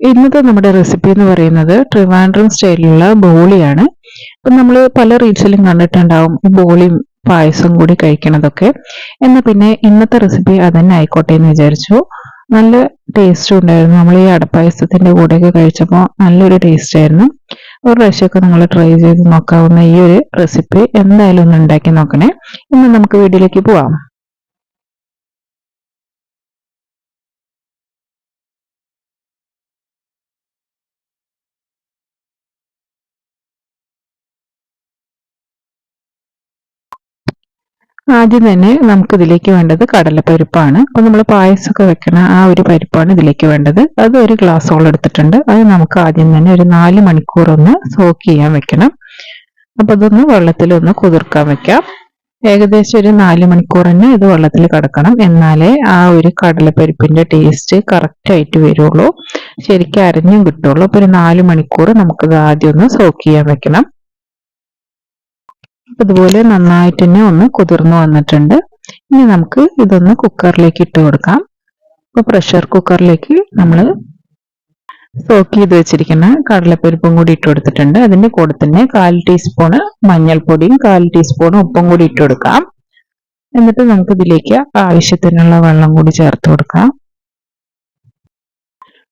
ഇന്നത്തെ നമ്മുടെ റെസിപ്പി എന്ന് പറയുന്നത് ട്രിവാൻഡ്രം സ്റ്റൈലിലുള്ള ബോളിയാണ്. ഇപ്പം നമ്മൾ പല റീൽസിലും കണ്ടിട്ടുണ്ടാവും ഈ ബോളിയും പായസം കൂടി കഴിക്കണതൊക്കെ. എന്നാൽ പിന്നെ ഇന്നത്തെ റെസിപ്പി അതന്നെ ആയിക്കോട്ടെ എന്ന് വിചാരിച്ചു. നല്ല ടേസ്റ്റും ഉണ്ടായിരുന്നു. നമ്മൾ ഈ അടപ്പായസത്തിന്റെ കൂടെയൊക്കെ കഴിച്ചപ്പോൾ നല്ലൊരു ടേസ്റ്റ് ആയിരുന്നു. ഒരു പ്രാവശ്യമൊക്കെ നിങ്ങൾ ട്രൈ ചെയ്ത് നോക്കാവുന്ന ഈ ഒരു റെസിപ്പി എന്തായാലും ഒന്ന് ഉണ്ടാക്കി നോക്കണേ. ഇന്ന് നമുക്ക് വീട്ടിലേക്ക് പോവാം. ആദ്യം തന്നെ നമുക്ക് ഇതിലേക്ക് വേണ്ടത് കടലപ്പരിപ്പാണ്. അപ്പോൾ നമ്മൾ പായസമൊക്കെ വെക്കണ ആ ഒരു പരിപ്പാണ് ഇതിലേക്ക് വേണ്ടത്. അത് ഒരു ഗ്ലാസ്സോളം എടുത്തിട്ടുണ്ട്. അത് നമുക്ക് ആദ്യം തന്നെ ഒരു നാല് മണിക്കൂർ ഒന്ന് സോക്ക് ചെയ്യാൻ വെക്കണം. അപ്പോൾ അതൊന്ന് വെള്ളത്തിൽ ഒന്ന് കുതിർക്കാൻ വെക്കാം. ഏകദേശം ഒരു നാല് മണിക്കൂർ തന്നെ ഇത് വെള്ളത്തിൽ കിടക്കണം. എന്നാലേ ആ ഒരു കടലപ്പരിപ്പിന്റെ ടേസ്റ്റ് കറക്റ്റ് ആയിട്ട് വരുള്ളൂ. ശരിക്കും അരഞ്ഞും കിട്ടുള്ളൂ. അപ്പോൾ ഒരു നാല് മണിക്കൂർ നമുക്കിത് ആദ്യം ഒന്ന് സോക്ക് ചെയ്യാൻ വെക്കണം. അതുപോലെ നന്നായിട്ട് തന്നെ ഒന്ന് കുതിർന്നു വന്നിട്ടുണ്ട്. ഇനി നമുക്ക് ഇതൊന്ന് കുക്കറിലേക്ക് ഇട്ട് കൊടുക്കാം. ഇപ്പൊ പ്രഷർ കുക്കറിലേക്ക് നമ്മൾ സോക്ക് ചെയ്ത് വെച്ചിരിക്കുന്ന കടലപ്പരിപ്പും കൂടി ഇട്ട് കൊടുത്തിട്ടുണ്ട്. അതിന്റെ കൂടെ തന്നെ കാൽ ടീസ്പൂണ് മഞ്ഞൾപ്പൊടിയും കാൽ ടീസ്പൂൺ ഉപ്പും കൂടി ഇട്ട് കൊടുക്കാം. എന്നിട്ട് നമുക്ക് ഇതിലേക്ക് ആവശ്യത്തിനുള്ള വെള്ളം കൂടി ചേർത്ത് കൊടുക്കാം.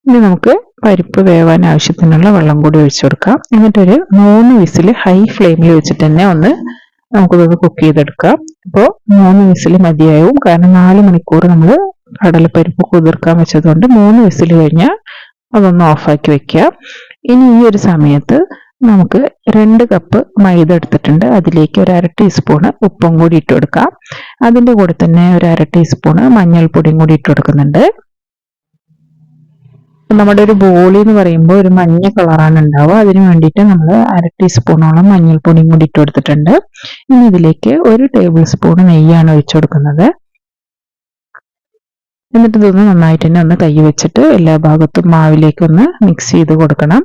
ഇനി നമുക്ക് പരിപ്പ് വേവാൻ ആവശ്യത്തിനുള്ള വെള്ളം കൂടി ഒഴിച്ചു കൊടുക്കാം. എന്നിട്ടൊരു മൂന്ന് വിസിൽ ഹൈ ഫ്ലെയിമിൽ വെച്ചിട്ട് തന്നെ ഒന്ന് നമുക്കിതൊന്ന് കുക്ക് ചെയ്തെടുക്കാം. അപ്പോൾ മൂന്ന് വിസിൽ മതിയാവും. കാരണം നാല് മണിക്കൂർ നമ്മൾ കടലപ്പരിപ്പ് കുതിർക്കാൻ വെച്ചതുകൊണ്ട് മൂന്ന് വിസിൽ കഴിഞ്ഞാൽ അതൊന്ന് ഓഫാക്കി വെക്കുക. ഇനി ഈ ഒരു സമയത്ത് നമുക്ക് രണ്ട് കപ്പ് മൈദ എടുത്തിട്ടുണ്ട്. അതിലേക്ക് ഒരു അര ടീസ്പൂണ് ഉപ്പും കൂടി ഇട്ട് കൊടുക്കാം. അതിന്റെ കൂടെ തന്നെ ഒരു അര ടീസ്പൂണ് മഞ്ഞൾപ്പൊടിയും കൂടി ഇട്ട് കൊടുക്കുന്നുണ്ട്. നമ്മുടെ ഒരു ബോളി എന്ന് പറയുമ്പോൾ ഒരു മഞ്ഞ കളറാണ് ഉണ്ടാവുക. അതിന് വേണ്ടിയിട്ട് നമ്മൾ അര ടീസ്പൂണോളം മഞ്ഞൾപ്പൊടിയും കൂടി ഇട്ട് കൊടുത്തിട്ടുണ്ട്. ഇനി ഇതിലേക്ക് ഒരു ടേബിൾ സ്പൂൺ നെയ്യാണ് ഒഴിച്ചു കൊടുക്കുന്നത്. എന്നിട്ട് ഇതൊന്ന് നന്നായിട്ട് തന്നെ ഒന്ന് കൈ വെച്ചിട്ട് എല്ലാ ഭാഗത്തും മാവിലേക്ക് ഒന്ന് മിക്സ് ചെയ്ത് കൊടുക്കണം.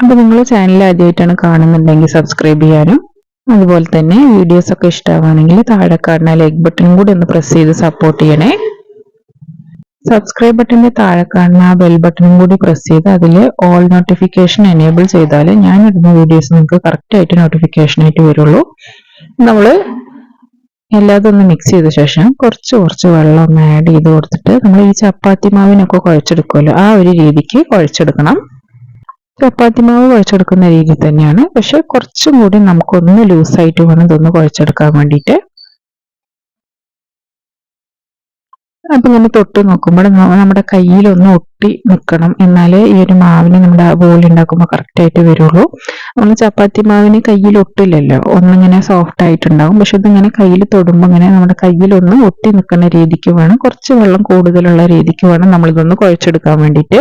അപ്പൊ നിങ്ങൾ ചാനൽ ആദ്യമായിട്ടാണ് കാണുന്നുണ്ടെങ്കിൽ സബ്സ്ക്രൈബ് ചെയ്യാനും അതുപോലെ തന്നെ വീഡിയോസ് ഒക്കെ ഇഷ്ടമാണെങ്കിൽ താഴെ കാണുന്ന ലൈക്ക് ബട്ടൺ കൂടി ഒന്ന് പ്രസ് ചെയ്ത് സപ്പോർട്ട് ചെയ്യണേ. സബ്സ്ക്രൈബ് ബട്ടന്റെ താഴെ കാണുന്ന ആ ബെൽ ബട്ടണും കൂടി പ്രസ് ചെയ്ത് അതിൽ ഓൾ നോട്ടിഫിക്കേഷൻ എനേബിൾ ചെയ്താൽ ഞാൻ ഇടുന്ന വീഡിയോസ് നിങ്ങൾക്ക് കറക്റ്റ് ആയിട്ട് നോട്ടിഫിക്കേഷൻ ആയിട്ട് വരുള്ളൂ. നമ്മൾ എല്ലാതൊന്ന് മിക്സ് ചെയ്ത ശേഷം കുറച്ച് കുറച്ച് വെള്ളം ഒന്ന് ആഡ് ചെയ്ത് കൊടുത്തിട്ട് നമ്മൾ ഈ ചപ്പാത്തി മാവിനൊക്കെ കുഴച്ചെടുക്കുമല്ലോ ആ ഒരു രീതിക്ക് കുഴച്ചെടുക്കണം. ചപ്പാത്തി മാവ് കുഴച്ചെടുക്കുന്ന രീതി തന്നെയാണ് പക്ഷെ കുറച്ചും കൂടി നമുക്കൊന്ന് ലൂസായിട്ട് വേണം ഇതൊന്ന് കുഴച്ചെടുക്കാൻ വേണ്ടിയിട്ട്. അപ്പൊ നമ്മൾ തൊട്ട് നോക്കുമ്പോൾ നമ്മുടെ കയ്യിലൊന്ന് ഒട്ടി നിൽക്കണം എന്നാലേ ഈ ഒരു മാവിന് നമ്മുടെ ബോളി ഉണ്ടാക്കുമ്പോൾ കറക്റ്റ് ആയിട്ട് വരുള്ളൂ. നമ്മൾ ചപ്പാത്തി മാവിന് കയ്യിൽ ഒട്ടില്ലല്ലോ. ഒന്നിങ്ങനെ സോഫ്റ്റ് ആയിട്ടുണ്ടാകും പക്ഷെ ഇതിങ്ങനെ കയ്യിൽ തൊടുമ്പോൾ ഇങ്ങനെ നമ്മുടെ കയ്യിലൊന്ന് ഒട്ടി നിൽക്കുന്ന രീതിക്ക് വേണം. കുറച്ച് വെള്ളം കൂടുതലുള്ള രീതിക്ക് വേണം നമ്മളിതൊന്ന് കുഴച്ചെടുക്കാൻ വേണ്ടിയിട്ട്.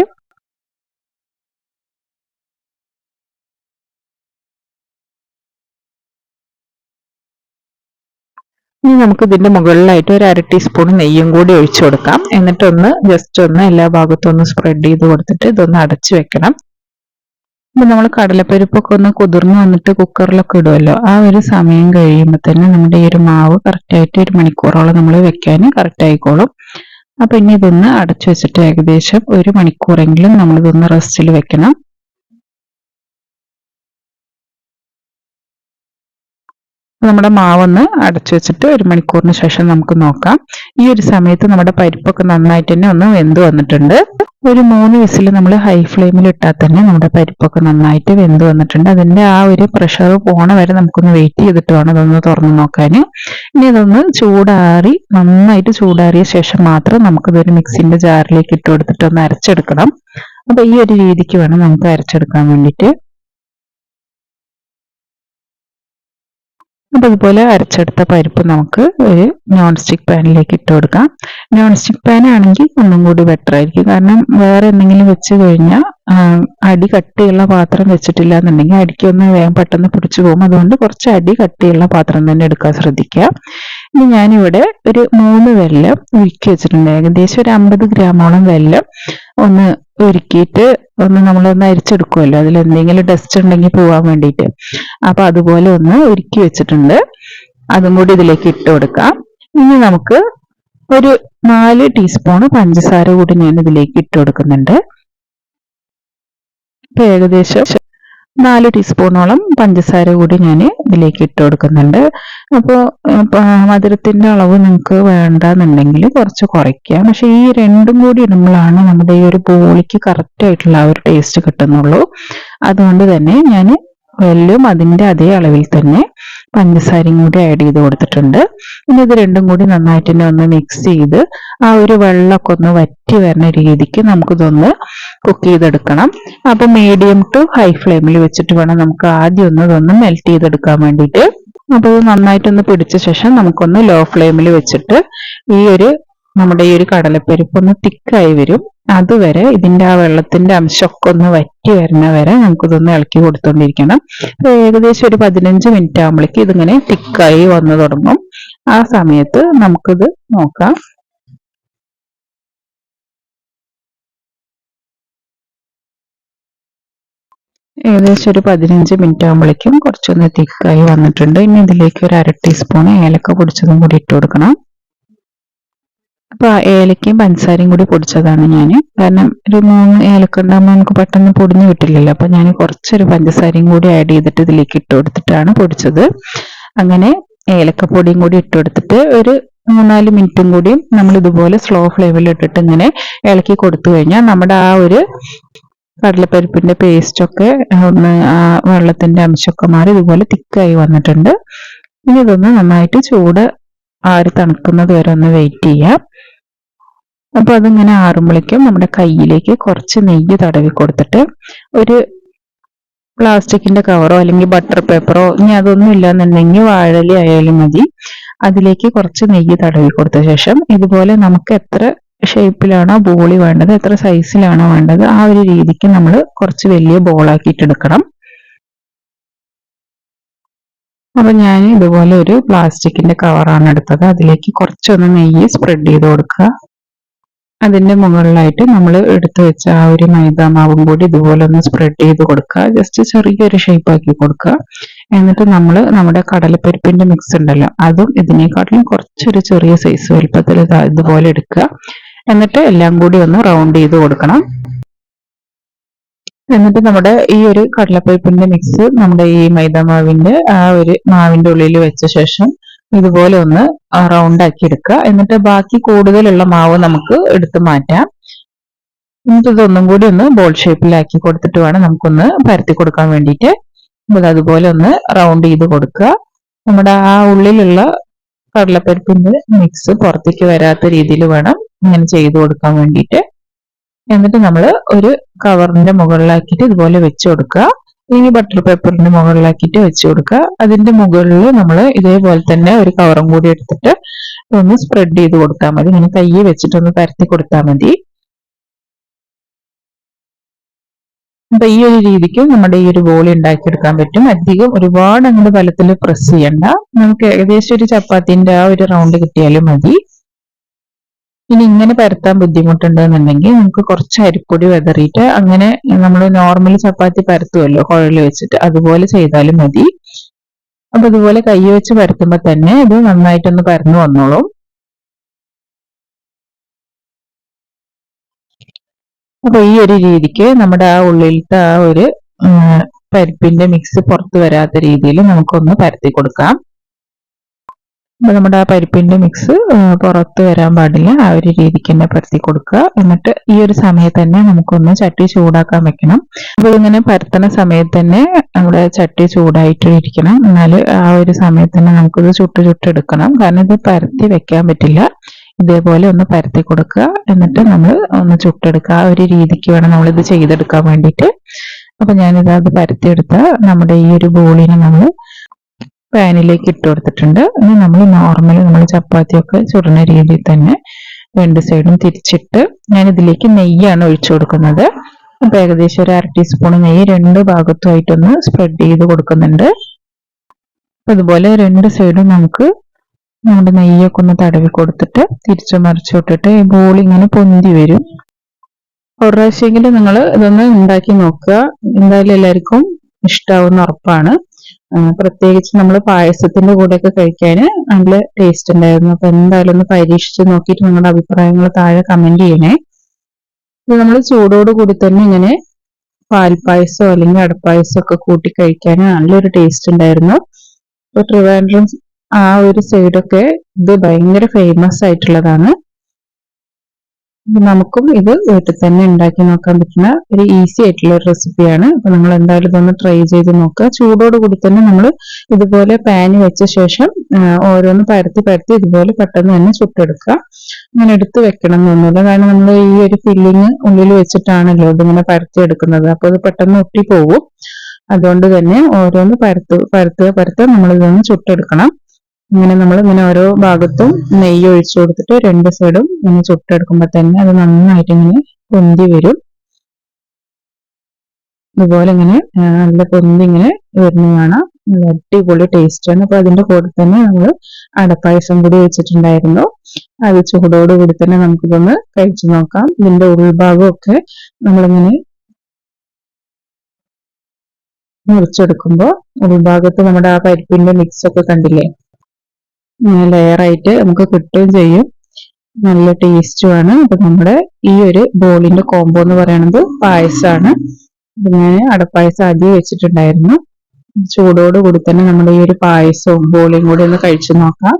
ഇനി നമുക്ക് ഇതിന്റെ മുകളിലായിട്ട് ഒരു അര ടീസ്പൂൺ നെയ്യും കൂടി ഒഴിച്ചു കൊടുക്കാം. എന്നിട്ട് ഒന്ന് ജസ്റ്റ് ഒന്ന് എല്ലാ ഭാഗത്തും ഒന്ന് സ്പ്രെഡ് ചെയ്ത് കൊടുത്തിട്ട് ഇതൊന്ന് അടച്ചു വെക്കണം. ഇപ്പം നമ്മൾ കടലപ്പരിപ്പൊക്കെ ഒന്ന് കുതിർന്ന് വന്നിട്ട് കുക്കറിലൊക്കെ ഇടുമല്ലോ ആ ഒരു സമയം കഴിയുമ്പോൾ തന്നെ നമ്മുടെ ഈ ഒരു മാവ് കറക്റ്റായിട്ട് ഒരു മണിക്കൂറോളം നമ്മൾ വെക്കാൻ കറക്റ്റ് ആയിക്കോളും. അപ്പൊ ഇനി ഇതൊന്ന് അടച്ചു വെച്ചിട്ട് ഏകദേശം ഒരു മണിക്കൂറെങ്കിലും നമ്മളിതൊന്ന് റെസ്റ്റിൽ വെക്കണം. നമ്മുടെ മാവൊന്ന് അടച്ചു വെച്ചിട്ട് ഒരു മണിക്കൂറിന് ശേഷം നമുക്ക് നോക്കാം. ഈ ഒരു സമയത്ത് നമ്മുടെ പരിപ്പൊക്കെ നന്നായിട്ട് തന്നെ ഒന്ന് വെന്ത് വന്നിട്ടുണ്ട്. ഒരു മൂന്ന് വിസിൽ നമ്മൾ ഹൈ ഫ്ലെയിമിൽ ഇട്ടാൽ തന്നെ നമ്മുടെ പരിപ്പൊക്കെ നന്നായിട്ട് വെന്ത് വന്നിട്ടുണ്ട്. അതിന്റെ ആ ഒരു പ്രഷർ പോണ വരെ നമുക്കൊന്ന് വെയിറ്റ് ചെയ്തിട്ട് വേണം അതൊന്ന് തുറന്നു നോക്കാൻ. ഇനി അതൊന്ന് ചൂടാറി നന്നായിട്ട് ചൂടാറിയ ശേഷം മാത്രം നമുക്കിതൊരു മിക്സിന്റെ ജാറിലേക്ക് ഇട്ട് കൊടുത്തിട്ട് ഒന്ന് അരച്ചെടുക്കണം. അപ്പൊ ഈ ഒരു രീതിക്ക് വേണം നമുക്ക് അരച്ചെടുക്കാൻ വേണ്ടിയിട്ട്. അപ്പൊ ഇതുപോലെ അരച്ചെടുത്ത പരിപ്പ് നമുക്ക് ഒരു നോൺ സ്റ്റിക്ക് പാനിലേക്ക് ഇട്ട് കൊടുക്കാം. നോൺ സ്റ്റിക്ക് പാൻ ആണെങ്കിൽ ഒന്നും കൂടി ബെറ്റർ ആയിരിക്കും. കാരണം വേറെ എന്തെങ്കിലും വെച്ച് കഴിഞ്ഞാൽ അടി കട്ടിയുള്ള പാത്രം വെച്ചിട്ടില്ല എന്നുണ്ടെങ്കിൽ അടിക്കൊന്ന് വേഗം പെട്ടെന്ന് പിടിച്ചു പോകും. അതുകൊണ്ട് കുറച്ച് അടി കട്ടിയുള്ള പാത്രം തന്നെ എടുക്കാൻ ശ്രദ്ധിക്കുക. ഇനി ഞാനിവിടെ ഒരു മൂന്ന് വെല്ലം ഉരുക്കി വെച്ചിട്ടുണ്ട്. ഏകദേശം ഒരു അമ്പത് ഗ്രാമോളം വെല്ലം ഒന്ന് ഒരുക്കിയിട്ട് ഒന്ന് നമ്മളൊന്ന് അരിച്ചെടുക്കുമല്ലോ. അതിൽ എന്തെങ്കിലും ഡസ്റ്റ് ഉണ്ടെങ്കിൽ പോവാൻ വേണ്ടിയിട്ട്. അപ്പൊ അതുപോലെ ഒന്ന് ഉരുക്കി വെച്ചിട്ടുണ്ട്. അതും കൂടി ഇതിലേക്ക് ഇട്ട് കൊടുക്കാം. ഇനി നമുക്ക് ഒരു നാല് ടീസ്പൂൺ പഞ്ചസാര കൂടി ഞാൻ ഇതിലേക്ക് ഇട്ട് കൊടുക്കുന്നുണ്ട്. ഇപ്പൊ ഏകദേശം നാല് ടീസ്പൂണോളം പഞ്ചസാര കൂടി ഞാൻ ഇതിലേക്ക് ഇട്ട് കൊടുക്കുന്നുണ്ട്. അപ്പോൾ മധുരത്തിന്റെ അളവ് നിങ്ങൾക്ക് വേണ്ടെന്നുണ്ടെങ്കിൽ കുറച്ച് കുറയ്ക്കാം. പക്ഷെ ഈ രണ്ടും കൂടി ഇടുമ്പോഴാണ് നമ്മുടെ ഈ ഒരു പോളിക്ക് കറക്റ്റ് ആയിട്ടുള്ള ഒരു ടേസ്റ്റ് കിട്ടുന്നുള്ളൂ. അതുകൊണ്ട് തന്നെ ഞാൻ എല്ലാം അതിന്റെ അതേ അളവിൽ തന്നെ പഞ്ചസാരയും കൂടി ആഡ് ചെയ്ത് കൊടുത്തിട്ടുണ്ട്. ഇനി ഇത് രണ്ടും കൂടി നന്നായിട്ട് തന്നെ ഒന്ന് മിക്സ് ചെയ്ത് ആ ഒരു വെള്ളമൊക്കെ ഒന്ന് വറ്റി വരുന്ന രീതിക്ക് നമുക്കിതൊന്ന് കുക്ക് ചെയ്തെടുക്കണം. അപ്പൊ മീഡിയം ടു ഹൈ ഫ്ലെയിമിൽ വെച്ചിട്ട് വേണം നമുക്ക് ആദ്യം ഒന്ന് ഇതൊന്ന് മെൽറ്റ് ചെയ്തെടുക്കാൻ വേണ്ടിയിട്ട്. അപ്പോൾ നന്നായിട്ടൊന്ന് പിടിച്ച ശേഷം നമുക്കൊന്ന് ലോ ഫ്ലെയിമിൽ വെച്ചിട്ട് ഈ ഒരു നമ്മുടെ ഈ ഒരു കടലപ്പരിപ്പ് ഒന്ന് തിക്കായി വരും. അതുവരെ ഇതിന്റെ ആ വെള്ളത്തിന്റെ അംശമൊക്കെ ഒന്ന് വറ്റി വരുന്ന വരെ നമുക്കിതൊന്ന് ഇളക്കി കൊടുത്തോണ്ടിരിക്കണം. ഏകദേശം ഒരു പതിനഞ്ച് മിനിറ്റ് ആകുമ്പോഴേക്ക് ഇതിങ്ങനെ തിക്കായി വന്നു തുടങ്ങും. ആ സമയത്ത് നമുക്കിത് നോക്കാം. ഏകദേശം ഒരു പതിനഞ്ച് മിനിറ്റ് ആകുമ്പോഴേക്കും കുറച്ചൊന്ന് തിക്കായി വന്നിട്ടുണ്ട്. ഇനി ഇതിലേക്ക് ഒരു അര ടീസ്പൂൺ ഏലക്ക പൊടിച്ചതും കൂടി ഇട്ട് കൊടുക്കണം. അപ്പൊ ഏലക്കയും പഞ്ചസാരയും കൂടി പൊടിച്ചതാണ് ഞാൻ കാരണം ഒരു മൂന്ന് ഏലക്ക ഉണ്ടാകുമ്പോൾ നമുക്ക് പെട്ടെന്ന് പൊടിഞ്ഞു കിട്ടില്ലല്ലോ. അപ്പൊ ഞാൻ കുറച്ചൊരു പഞ്ചസാരയും കൂടി ആഡ് ചെയ്തിട്ട് ഇതിലേക്ക് ഇട്ട് കൊടുത്തിട്ടാണ് പൊടിച്ചത്. അങ്ങനെ ഏലക്കപ്പൊടിയും കൂടി ഇട്ട് കൊടുത്തിട്ട് ഒരു മൂന്നാൽ മിനിറ്റും കൂടി നമ്മൾ ഇതുപോലെ സ്ലോ ഫ്ലെയിമിൽ ഇട്ടിട്ട് ഇങ്ങനെ ഇളക്കി കൊടുത്തു കഴിഞ്ഞാൽ നമ്മുടെ ആ ഒരു കടലപ്പരിപ്പിന്റെ പേസ്റ്റ് ഒക്കെ ഒന്ന് ആ വെള്ളത്തിന്റെ അംശമൊക്കെ മാറി ഇതുപോലെ തിക്കായി വന്നിട്ടുണ്ട്. ഇനി ഇതൊന്ന് നന്നായിട്ട് ചൂട് ആറി തണുക്കുന്നത് വരെ ഒന്ന് വെയിറ്റ് ചെയ്യാം. അപ്പൊ അതിങ്ങനെ ആറുമ്പോഴേക്കും നമ്മുടെ കയ്യിലേക്ക് കുറച്ച് നെയ്യ് തടവി കൊടുത്തിട്ട് ഒരു പ്ലാസ്റ്റിക്കിന്റെ കവറോ അല്ലെങ്കിൽ ബട്ടർ പേപ്പറോ ഇനി അതൊന്നും ഇല്ലാന്നുണ്ടെങ്കിൽ വാഴലി ആയാലും മതി. അതിലേക്ക് കുറച്ച് നെയ്യ് തടവി കൊടുത്ത ശേഷം ഇതുപോലെ നമുക്ക് എത്ര ഷേപ്പിലാണോ ബോളി വേണ്ടത് എത്ര സൈസിലാണോ വേണ്ടത് ആ ഒരു രീതിക്ക് നമ്മൾ കുറച്ച് വലിയ ബോളാക്കിയിട്ടെടുക്കണം അപ്പൊ ഞാൻ ഇതുപോലെ ഒരു പ്ലാസ്റ്റിക്കിന്റെ കവറാണ് എടുത്തത്. അതിലേക്ക് കുറച്ചൊന്ന് നെയ്യ് സ്പ്രെഡ് ചെയ്ത് കൊടുക്കുക. അതിന്റെ മുകളിലായിട്ട് നമ്മൾ എടുത്തു വെച്ച ആ ഒരു മൈദ മാവും കൂടി ഇതുപോലെ ഒന്ന് സ്പ്രെഡ് ചെയ്ത് കൊടുക്കുക. ജസ്റ്റ് ചെറിയൊരു ഷേപ്പ് ആക്കി കൊടുക്കുക. എന്നിട്ട് നമ്മൾ നമ്മുടെ കടലപ്പരിപ്പിന്റെ മിക്സ് ഉണ്ടല്ലോ അതും ഇതിനെക്കാട്ടിലും കുറച്ചൊരു ചെറിയ സൈസ് വലുപ്പത്തിൽ ഇതുപോലെ എടുക്കുക. എന്നിട്ട് എല്ലാം കൂടി ഒന്ന് റൗണ്ട് ചെയ്ത് കൊടുക്കണം. എന്നിട്ട് നമ്മുടെ ഈ ഒരു കടലപ്പരിപ്പിന്റെ മിക്സ് നമ്മുടെ ഈ മൈദ മാവിന്റെ ആ ഒരു മാവിന്റെ ഉള്ളിൽ വെച്ച ശേഷം ഇതുപോലെ ഒന്ന് റൗണ്ട് ആക്കി എടുക്കുക. എന്നിട്ട് ബാക്കി കൂടുതലുള്ള മാവ് നമുക്ക് എടുത്തു മാറ്റാം. എന്നിട്ട് ഇതൊന്നും കൂടി ഒന്ന് ബോൾ ഷേപ്പിലാക്കി കൊടുത്തിട്ട് വേണം നമുക്കൊന്ന് പരത്തി കൊടുക്കാൻ വേണ്ടിയിട്ട്. അതുപോലെ ഒന്ന് റൗണ്ട് ചെയ്ത് കൊടുക്കുക. നമ്മുടെ ആ ഉള്ളിലുള്ള കടലപ്പരിപ്പിന്റെ മിക്സ് പുറത്തേക്ക് വരാത്ത രീതിയിൽ വേണം ഇങ്ങനെ ചെയ്തു കൊടുക്കാൻ വേണ്ടിയിട്ട്. എന്നിട്ട് നമ്മൾ ഒരു കവറിന്റെ മുകളിലാക്കിയിട്ട് ഇതുപോലെ വെച്ച് കൊടുക്കുക. അല്ലെങ്കിൽ ബട്ടർ പേപ്പറിന്റെ മുകളിലാക്കിയിട്ട് വെച്ച് കൊടുക്കുക. അതിന്റെ മുകളിൽ നമ്മൾ ഇതേപോലെ തന്നെ ഒരു കവറും കൂടി എടുത്തിട്ട് ഒന്ന് സ്പ്രെഡ് ചെയ്ത് കൊടുത്താൽ മതി. ഇങ്ങനെ കൈ വെച്ചിട്ടൊന്ന് പരത്തി കൊടുത്താൽ മതി. അപ്പൊ ഈ ഒരു രീതിക്ക് നമ്മുടെ ഈ ഒരു ബോളി ഉണ്ടാക്കിയെടുക്കാൻ പറ്റും. അധികം ഒരുപാട് അങ്ങോട്ട് ബലത്തിൽ പ്രസ് ചെയ്യണ്ട. നമുക്ക് ഏകദേശം ഒരു ചപ്പാത്തിന്റെ ആ ഒരു റൗണ്ട് കിട്ടിയാലും മതി. ഇനി ഇങ്ങനെ പരത്താൻ ബുദ്ധിമുട്ടുണ്ടെന്നുണ്ടെങ്കിൽ നമുക്ക് കുറച്ച് അരിപ്പൊടി വെതറിയിട്ട് അങ്ങനെ നമ്മൾ നോർമൽ ചപ്പാത്തി പരത്തുമല്ലോ കുഴൽ വെച്ചിട്ട്. അതുപോലെ ചെയ്താലും മതി. അപ്പൊ അതുപോലെ കൈ വെച്ച് പരത്തുമ്പോ തന്നെ ഇത് നന്നായിട്ടൊന്ന് പരന്നു വന്നോളും. അപ്പൊ ഈ ഒരു രീതിക്ക് നമ്മുടെ ആ ഉള്ളിലത്തെ ആ ഒരു പരിപ്പിന്റെ മിക്സ് പുറത്തു വരാത്ത രീതിയിൽ നമുക്കൊന്ന് പരത്തി കൊടുക്കാം. നമ്മുടെ ആ പരിപ്പിന്റെ മിക്സ് പുറത്ത് വരാൻ പാടില്ല. ആ ഒരു രീതിക്ക് തന്നെ പരത്തി കൊടുക്കുക. എന്നിട്ട് ഈ ഒരു സമയത്ത് തന്നെ നമുക്കൊന്ന് ചട്ടി ചൂടാക്കാൻ വെക്കണം. അപ്പോൾ ഇങ്ങനെ പരത്തണ സമയത്ത് തന്നെ നമ്മുടെ ചട്ടി ചൂടായിട്ട് ഇരിക്കണം എന്നാൽ ആ ഒരു സമയത്ത് തന്നെ നമുക്കിത് ചുട്ട് ചുട്ടെടുക്കണം കാരണം ഇത് പരത്തി വെക്കാൻ പറ്റില്ല. ഇതേപോലെ ഒന്ന് പരത്തി കൊടുക്കുക. എന്നിട്ട് നമ്മൾ ഒന്ന് ചുട്ടെടുക്കുക. ആ ഒരു രീതിക്ക് വേണം നമ്മളിത് ചെയ്തെടുക്കാൻ വേണ്ടിയിട്ട്. അപ്പൊ ഞാനിത് അത് പരത്തിയെടുത്ത നമ്മുടെ ഈ ഒരു ബോളിനെ നമ്മൾ പാനിലേക്ക് ഇട്ട് കൊടുത്തിട്ടുണ്ട്. ഇനി നമ്മൾ നോർമൽ നമ്മൾ ചപ്പാത്തിയൊക്കെ ചുടുന്ന രീതിയിൽ തന്നെ രണ്ട് സൈഡും തിരിച്ചിട്ട് ഞാൻ ഇതിലേക്ക് നെയ്യാണ് ഒഴിച്ചു കൊടുക്കുന്നത്. അപ്പൊ ഏകദേശം ഒരു അര ടീസ്പൂൺ നെയ്യ് രണ്ട് ഭാഗത്തുമായിട്ടൊന്ന് സ്പ്രെഡ് ചെയ്ത് കൊടുക്കുന്നുണ്ട്. അതുപോലെ രണ്ട് സൈഡും നമുക്ക് നമ്മുടെ നെയ്യൊക്കെ ഒന്ന് തടവി കൊടുത്തിട്ട് തിരിച്ചു മറിച്ചു വിട്ടിട്ട് ഈ ബോൾ ഇങ്ങനെ പൊന്തി വരും. ഒരു പ്രാവശ്യമെങ്കിലും നിങ്ങൾ ഇതൊന്ന് ഉണ്ടാക്കി നോക്കുക. എന്തായാലും എല്ലാവർക്കും ഇഷ്ടാവുന്ന ഉറപ്പാണ്. പ്രത്യേകിച്ച് നമ്മൾ പായസത്തിന്റെ കൂടെയൊക്കെ കഴിക്കാൻ നല്ല ടേസ്റ്റ് ഉണ്ടായിരുന്നു. അപ്പൊ എന്തായാലും ഒന്ന് പരീക്ഷിച്ച് നോക്കിയിട്ട് നിങ്ങളുടെ അഭിപ്രായങ്ങൾ താഴെ കമന്റ് ചെയ്യണേ. ഇത് നമ്മൾ ചൂടോട് കൂടി തന്നെ ഇങ്ങനെ പാൽപ്പായസോ അല്ലെങ്കിൽ അടപ്പായസോ ഒക്കെ കൂട്ടി കഴിക്കാൻ നല്ലൊരു ടേസ്റ്റ് ഉണ്ടായിരുന്നു. ഇപ്പൊ ട്രിവാൻഡ്രം ആ ഒരു സൈഡൊക്കെ ഇത് ഭയങ്കര ഫേമസ് ആയിട്ടുള്ളതാണ്. നമുക്കും ഇത് വീട്ടിൽ തന്നെ ഉണ്ടാക്കി നോക്കാൻ പറ്റുന്ന ഒരു ഈസി ആയിട്ടുള്ള ഒരു റെസിപ്പിയാണ് അപ്പൊ നിങ്ങൾ എന്തായാലും ഇതൊന്ന് ട്രൈ ചെയ്ത് നോക്കുക. ചൂടോട് കൂടി തന്നെ നമ്മൾ ഇതുപോലെ പാന് വെച്ച ശേഷം ഓരോന്ന് പരത്തി പരത്തി ഇതുപോലെ പെട്ടെന്ന് തന്നെ ചുട്ടെടുക്കുക. അങ്ങനെ എടുത്ത് വെക്കണം എന്നൊന്നുമില്ല. കാരണം നമ്മൾ ഈ ഒരു ഫില്ലിങ് ഉള്ളിൽ വെച്ചിട്ടാണല്ലോ ഇതിങ്ങനെ പരത്തി എടുക്കുന്നത് അപ്പൊ ഇത് പെട്ടെന്ന് ഒട്ടി പോകും അതുകൊണ്ട് തന്നെ ഓരോന്ന് പരത്ത് പരത്തുക പരത്തുക. നമ്മൾ ഇതൊന്ന് ചുട്ടെടുക്കണം. ഇങ്ങനെ നമ്മൾ ഇങ്ങനെ ഓരോ ഭാഗത്തും നെയ്യ് ഒഴിച്ചു കൊടുത്തിട്ട് രണ്ട് സൈഡും ഇങ്ങനെ ചുട്ടെടുക്കുമ്പോൾ തന്നെ അത് നന്നായിട്ട് ഇങ്ങനെ പൊന്തി വരും. ഇതുപോലെ ഇങ്ങനെ നല്ല പൊന്തി ഇങ്ങനെ വരുന്ന കാണാം. നല്ല അടിപൊളി ടേസ്റ്റ് ആണ്. അപ്പൊ അതിന്റെ കൂടെ തന്നെ നമ്മൾ അടപ്പായസം കൂടി വെച്ചിട്ടുണ്ടായിരുന്നു. അത് ചൂടോട് കൂടി തന്നെ നമുക്കിതൊന്ന് കഴിച്ചു നോക്കാം. ഇതിന്റെ ഉൾഭാഗമൊക്കെ നമ്മളിങ്ങനെ മുറിച്ചെടുക്കുമ്പോൾ ഉൾഭാഗത്ത് നമ്മുടെ ആ പരിപ്പിന്റെ മിക്സ് ഒക്കെ കണ്ടില്ലേ? ലെയറായിട്ട് നമുക്ക് കിട്ടുകയും ചെയ്യും. നല്ല ടേസ്റ്റുമാണ് അപ്പൊ നമ്മുടെ ഈ ഒരു ബോളിന്റെ കോംബോ എന്ന് പറയുന്നത് പായസമാണ് ഞാൻ അടപ്പായസം ആദ്യം വെച്ചിട്ടുണ്ടായിരുന്നു. ചൂടോട് കൂടി തന്നെ നമ്മൾ ഈ ഒരു പായസവും ബോളിയും കൂടി ഒന്ന് കഴിച്ചു നോക്കാം.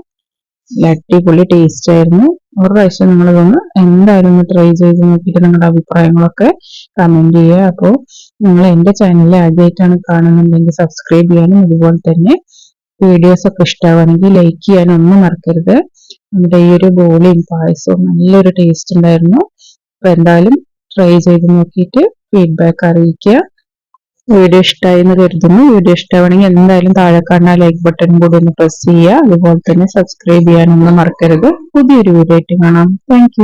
അടിപൊളി ടേസ്റ്റ് ആയിരുന്നു. ഒരു പ്രാവശ്യം നിങ്ങളിതൊന്ന് എന്തായാലും ഒന്ന് ട്രൈ ചെയ്ത് നോക്കിയിട്ട് നിങ്ങളുടെ അഭിപ്രായങ്ങളൊക്കെ കമന്റ് ചെയ്യുക. അപ്പോൾ നിങ്ങൾ എന്റെ ചാനലിൽ ആദ്യമായിട്ടാണ് കാണുന്നുണ്ടെങ്കിൽ സബ്സ്ക്രൈബ് ചെയ്യാനും അതുപോലെ തന്നെ വീഡിയോസ് ഒക്കെ ഇഷ്ടമാണെങ്കിൽ ലൈക്ക് ചെയ്യാനൊന്നും മറക്കരുത്. നമ്മുടെ ഈ ഒരു ബോളിയും പായസവും നല്ലൊരു ടേസ്റ്റ് ഉണ്ടായിരുന്നു. അപ്പൊ എന്തായാലും ട്രൈ ചെയ്ത് നോക്കിയിട്ട് ഫീഡ്ബാക്ക് അറിയിക്കുക. വീഡിയോ ഇഷ്ടമായി എന്ന് കരുതുന്നു. വീഡിയോ ഇഷ്ടമാണെങ്കിൽ എന്തായാലും താഴെ കാണുന്ന ലൈക്ക് ബട്ടൺ കൂടി ഒന്ന് പ്രസ് ചെയ്യുക. അതുപോലെ തന്നെ സബ്സ്ക്രൈബ് ചെയ്യാനൊന്നും മറക്കരുത്. പുതിയൊരു വീഡിയോ ആയിട്ട് കാണാം. താങ്ക്